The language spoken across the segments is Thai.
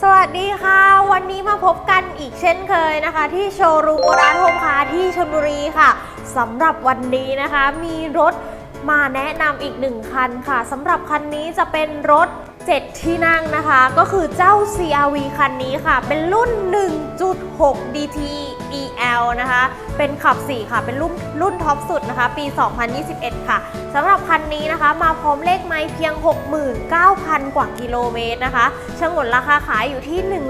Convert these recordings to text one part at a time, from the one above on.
สวัสดีค่ะ วันนี้มาพบกันอีกเช่นเคยนะคะ ที่โชว์รูมร้านโฮมคาร์ที่ชลบุรีค่ะสำหรับวันนี้นะคะ มีรถมาแนะนำอีกหนึ่งคันค่ะสำหรับคันนี้จะเป็นรถ 7 ที่นั่งนะคะ ก็คือเจ้า CRV คันนี้ค่ะ เป็นรุ่น 1.6 DT EL นะคะ เป็นขับ 4 ค่ะ เป็นรุ่นรุ่นท็อปสุดนะคะ ปี 2021 ค่ะสำหรับคันนี้นะคะ มาพร้อมเลขไม้เพียง 69,000 กว่ากิโลเมตรนะคะชงนราคาขายอยู่ที่ 1 1 9 9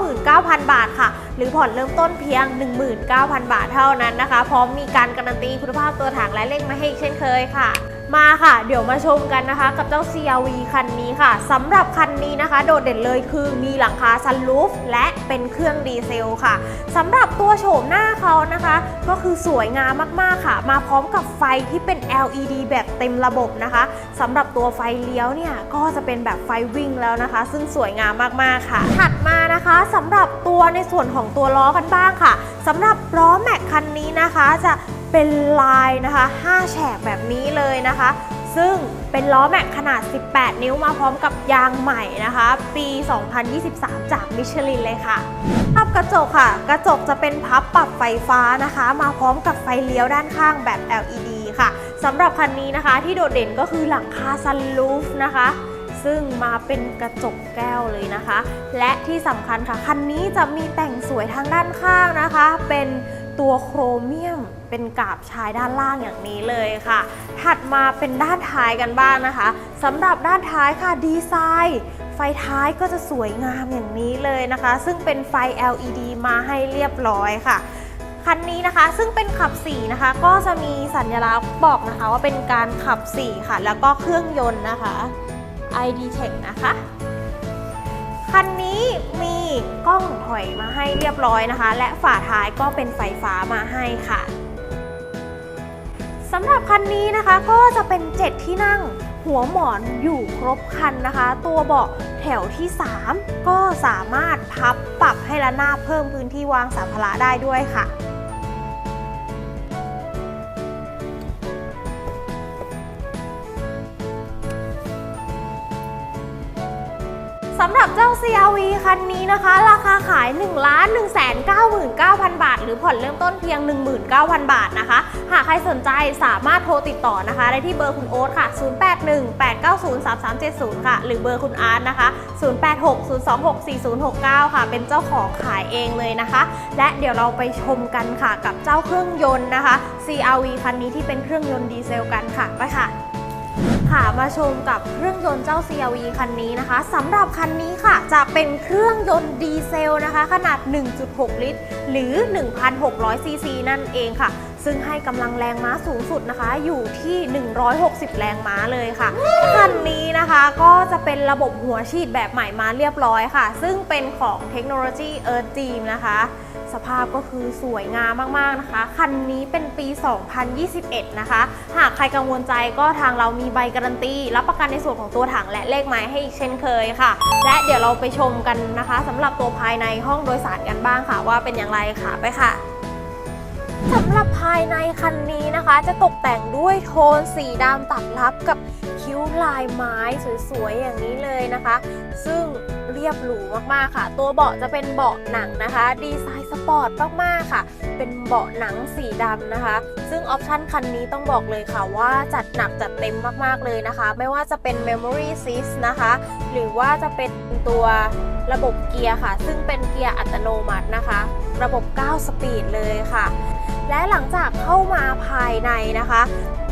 0 0บาทค่ะ หรือผ่อนเริ่มต้นเพียง 19,000 บาทเท่านั้นนะคะ พร้อมมีการการันตีคุณภาพตัวถังและเลขไมาให้เช่นเคยค่ะ มาค่ะ เดี๋ยวมาชมกันนะคะ กับเจ้า CRV คันนี้ค่ะสำหรับคันนี้นะคะ โดดเด่นเลยคือมีหลังคาซันรูฟและเป็นเครื่องดีเซลค่ะสำหรับตัวโฉมหน้าเขานะคะ ก็คือสวยงามมากๆค่ะ มาพร้อมกับไฟที่เป็น LED แบบเต็มระบบนะคะสำหรับตัวไฟเลี้ยวเนี่ยก็จะเป็นแบบไฟวิ่งแล้วนะคะ ซึ่งสวยงามมากๆค่ะ ถัดมานะคะสำหรับตัวในส่วนของตัวล้อกันบ้างค่ะสำหรับล้อแม็กคันนี้นะคะ จะ เป็นลายนะคะ 5 แฉกแบบนี้เลยนะคะ ซึ่งเป็นล้อแม็กขนาด 18 นิ้วมาพร้อมกับยางใหม่นะคะ ปี 2023 จากมิชลินเลยค่ะภาพกระจกค่ะ กระจกจะเป็นพับปรับไฟฟ้านะคะ มาพร้อมกับไฟเลี้ยวด้านข้างแบบ LED ค่ะสำหรับคันนี้นะคะที่โดดเด่นก็คือหลังคาซันรูฟนะคะซึ่งมาเป็นกระจกแก้วเลยนะคะ และที่สำคัญค่ะ คันนี้จะมีแต่งสวยทางด้านข้างนะคะ เป็น ตัวโครเมียมเป็นกาบชายด้านล่างอย่างนี้เลยค่ะ ถัดมาเป็นด้านท้ายกันบ้างนะคะสำหรับด้านท้ายค่ะดีไซน์ไฟท้ายก็จะสวยงามอย่างนี้เลยนะคะ ซึ่งเป็นไฟ LED มาให้เรียบร้อยค่ะคันนี้นะคะซึ่งเป็นขับ4นะคะ ก็จะมีสัญลักษณ์บอกนะคะว่าเป็นการขับ4ค่ะ แล้วก็เครื่องยนต์นะคะ ID Tech นะคะ คันนี้มีกล้องถอยมาให้เรียบร้อยนะคะ และฝาท้ายก็เป็นไฟฟ้ามาให้ค่ะสำหรับคันนี้นะคะก็จะเป็น 7 ที่นั่งหัวหมอนอยู่ครบคันนะคะ ตัวเบาะแถวที่ 3 ก็สามารถพับปรับให้ระนาบเพิ่มพื้นที่วางสัมภาระได้ด้วยค่ะ สำหรับเจ้า CRV คันนี้นะคะ ราคาขาย 1 1 9 9 0 0 0 บาท หรือผ่อนเริ่มต้นเพียง 19,000 บาทนะคะ หากใครสนใจสามารถโทรติดต่อนะคะ ได้ที่เบอร์คุณโอ๊ตค่ะ 0818903370 ค่ะ หรือเบอร์คุณอาร์ตนะคะ 0860264069 ค่ะ เป็นเจ้าของขายเองเลยนะคะ และเดี๋ยวเราไปชมกันค่ะกับเจ้าเครื่องยนต์นะคะ CRV คันนี้ที่เป็นเครื่องยนต์ดีเซลกันค่ะไปค่ะ ค่ะมาชมกับเครื่องยนต์เจ้า CRV คันนี้นะคะสำหรับคันนี้ค่ะ จะเป็นเครื่องยนต์ดีเซลนะคะ ขนาด 1.6 ลิตร หรือ 1,600 ซีซีนั่นเองค่ะ ซึ่งให้กำลังแรงม้าสูงสุดนะคะ อยู่ที่ 160 แรงม้าเลยค่ะคันนี้นะคะก็จะเป็นระบบหัวฉีดแบบใหม่มาเรียบร้อยค่ะ ซึ่งเป็นของเทคโนโลยี Earth Gym นะคะสภาพก็คือสวยงามมาก ๆ นะคะ คันนี้เป็นปี 2021 นะคะ หากใครกังวลใจก็ทางเรามีใบการันตี รับประกันในส่วนของตัวถังและเลขไม้ให้อีกเช่นเคยค่ะ และเดี๋ยวเราไปชมกันนะคะสำหรับตัวภายในห้องโดยสารกันบ้างค่ะว่าเป็นอย่างไรค่ะไปค่ะ สำหรับภายในคันนี้นะคะ จะตกแต่งด้วยโทนสีดำตัดรับกับคิ้วลายไม้สวยๆอย่างนี้เลยนะคะ ซึ่งเรียบหรูมากๆค่ะ ตัวเบาะจะเป็นเบาะหนังนะคะ ดีไซน์ ปอร์ตมากๆค่ะ เป็นเบาะหนังสีดำนะคะ ซึ่งออปชันคันนี้ต้องบอกเลยค่ะว่าจัดหนักจัดเต็มมากๆเลยนะคะ ไม่ว่าจะเป็น Memory Assist นะคะ หรือว่าจะเป็นตัวระบบเกียร์ค่ะ ซึ่งเป็นเกียร์อัตโนมัตินะคะ ระบบ 9 สปีดเลยค่ะ และหลังจากเข้ามาภายในนะคะ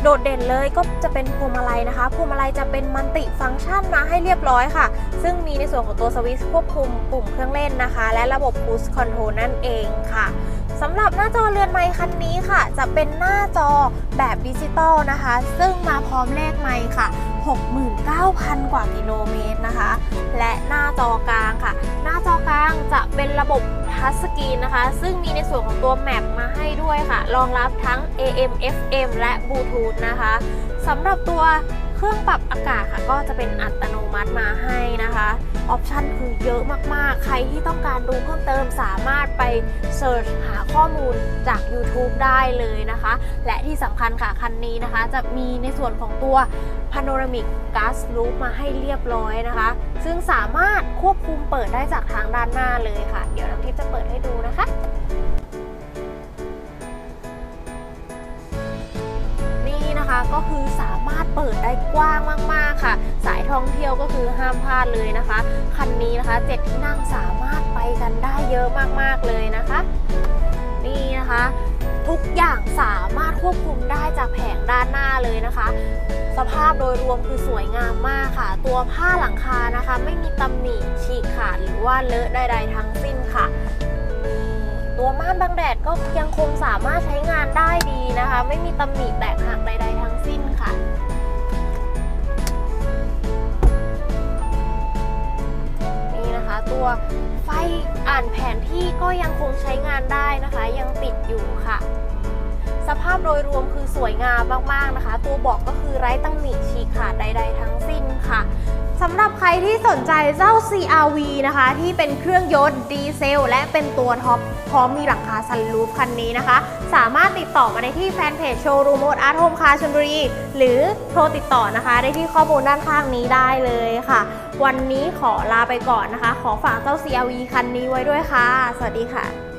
โดดเด่นเลยก็จะเป็นพวงมาลัยนะคะพวงมาลัยจะเป็นมัลติฟังก์ชันมาให้เรียบร้อยค่ะ ซึ่งมีในส่วนของตัวสวิตช์ควบคุมปุ่มเครื่องเล่นนะคะ และระบบ Push Control นั่นเองค่ะ สำหรับหน้าจอเรือนไมค์คันนี้ค่ะ จะเป็นหน้าจอแบบดิจิตอลนะคะ ซึ่งมาพร้อมเลขไมค์ค่ะ 69,000 กว่ากิโลเมตรนะคะ และหน้าจอกลางค่ะ หน้าจอกลางจะเป็นระบบทัชสกรีนนะคะ ซึ่งมีในส่วนของตัวแมปมาให้ด้วยค่ะ รองรับทั้ง AM FM และ Bluetooth นะคะสำหรับตัว เครื่องปรับอากาศค่ะก็จะเป็นอัตโนมัติมาให้นะคะออปชันคือเยอะมากๆ ใครที่ต้องการดูเพิ่มเติมสามารถไปเสิร์ชหาข้อมูลจาก YouTube ได้เลยนะคะ และที่สำคัญค่ะ คันนี้นะคะ จะมีในส่วนของตัว Panoramic Gas Loop มาให้เรียบร้อยนะคะ ซึ่งสามารถควบคุมเปิดได้จากทางด้านหน้าเลยค่ะ เดี๋ยวน้ำทิพย์จะเปิดให้ดูนะคะ นะคะ ก็คือสามารถเปิดได้กว้างมาก ๆ ค่ะ สายท่องเที่ยวก็คือห้ามพลาดเลยนะคะ คันนี้นะคะเจ็ดที่นั่งสามารถไปกันได้เยอะมากๆเลยนะคะ นี่นะคะทุกอย่างสามารถควบคุมได้จากแผงด้านหน้าเลยนะคะ สภาพโดยรวมคือสวยงามมากค่ะ ตัวผ้าหลังคานะคะ ไม่มีตำหนิฉีกขาดหรือว่าเลอะใดๆทั้งสิ้นค่ะานบังแดดก็ยังคงสามารถใช้งานได้ดีนะคะ ไม่มีตำหนิแตกหักใดๆทั้งสิ้นค่ะนี่นะคะตัวไฟอ่านแผนที่ก็ยังคงใช้งานได้นะคะ ยังติดอยู่ค่ะ สภาพโดยรวมคือสวยงามมากๆนะคะ ตัวบอกก็คือไร้ตำหนิฉีกขาดใดๆทั้งสิ้น สำหรับใครที่สนใจเจ้า CRV นะคะ ที่เป็นเครื่องยนต์ดีเซล และเป็นตัวท็อปพร้อมมีหลังคาซันรูฟคันนี้นะคะ สามารถติดต่อมาได้ที่แฟนเพจโชว์รูมโมดอาร์ตโฮมคาร์ชลบุรี หรือโทรติดต่อนะคะ ได้ที่ข้อมูลด้านข้างนี้ได้เลยค่ะ วันนี้ขอลาไปก่อนนะคะ ขอฝากเจ้า CRV คันนี้ไว้ด้วยค่ะ สวัสดีค่ะ